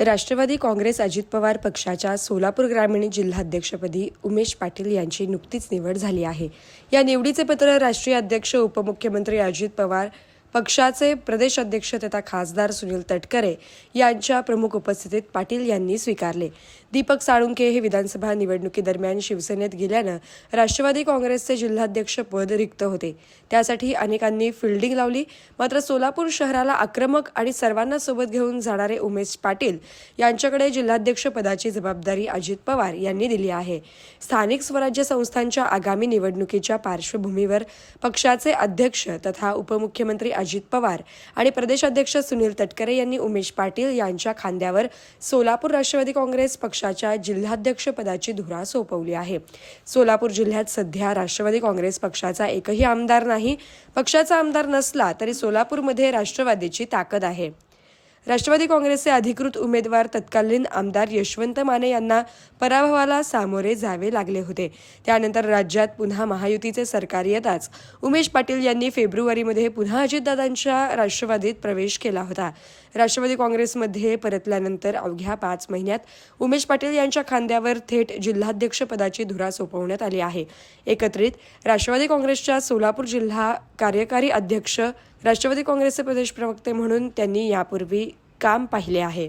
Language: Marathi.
राष्ट्रवादी काँग्रेस अजित पवार पक्षाच्या सोलापूर ग्रामीण जिल्हाध्यक्षपदी उमेश पाटील यांची नुकतीच निवड झाली आहे. या निवडीचे पत्र राष्ट्रीय अध्यक्ष उपमुख्यमंत्री अजित पवार पक्षाचे प्रदेश अध्यक्ष तथा खासदार सुनील तटकरे यांच्या प्रमुख उपस्थितीत पाटील यांनी स्वीकारले. दीपक साळुंके हे विधानसभा निवडणुकीदरम्यान शिवसेनेत गेल्यानं राष्ट्रवादी काँग्रेसचे जिल्हाध्यक्ष पद रिक्त होते. त्यासाठी अनेकांनी फिल्डिंग लावली. मात्र सोलापूर शहराला आक्रमक आणि सर्वांना सोबत घेऊन जाणारे उमेश पाटील यांच्याकडे जिल्हाध्यक्ष पदाची जबाबदारी अजित पवार यांनी दिली आहे. स्थानिक स्वराज्य संस्थांच्या आगामी निवडणुकीच्या पार्श्वभूमीवर पक्षाचे अध्यक्ष तथा उपमुख्यमंत्री अजित पवार आणि प्रदेशाध्यक्ष सुनील तटकरे यांनी उमेश पाटील यांच्या खांद्यावर सोलापूर राष्ट्रवादी काँग्रेस पक्षाच्या जिल्हाध्यक्ष पदाची धुरा सोपवली आहे. सोलापूर जिल्ह्यात सध्या राष्ट्रवादी काँग्रेस पक्षाचा एकही आमदार नाही. पक्षाचा आमदार नसला तरी सोलापूरमध्ये राष्ट्रवादीची ताकद आहे. राष्ट्रवादी काँग्रेसचे अधिकृत उमेदवार तत्कालीन आमदार यशवंत माने यांना पराभवाला सामोरे जावे लागले होते. त्यानंतर राज्यात पुन्हा महायुतीचे सरकार येताच उमेश पाटील यांनी फेब्रुवारीमध्ये पुन्हा अजितदादांच्या राष्ट्रवादीत प्रवेश केला होता. राष्ट्रवादी काँग्रेसमध्ये परतल्यानंतर अवघ्या पाच महिन्यात उमेश पाटील यांच्या खांद्यावर थेट जिल्हाध्यक्षपदाची धुरा सोपवण्यात आली आहे. एकत्रित राष्ट्रवादी काँग्रेसच्या सोलापूर जिल्हा कार्यकारी अध्यक्ष राष्ट्रवादी काँग्रेसचे प्रदेश प्रवक्ते म्हणून त्यांनी यापूर्वी काम पाहिले आहे.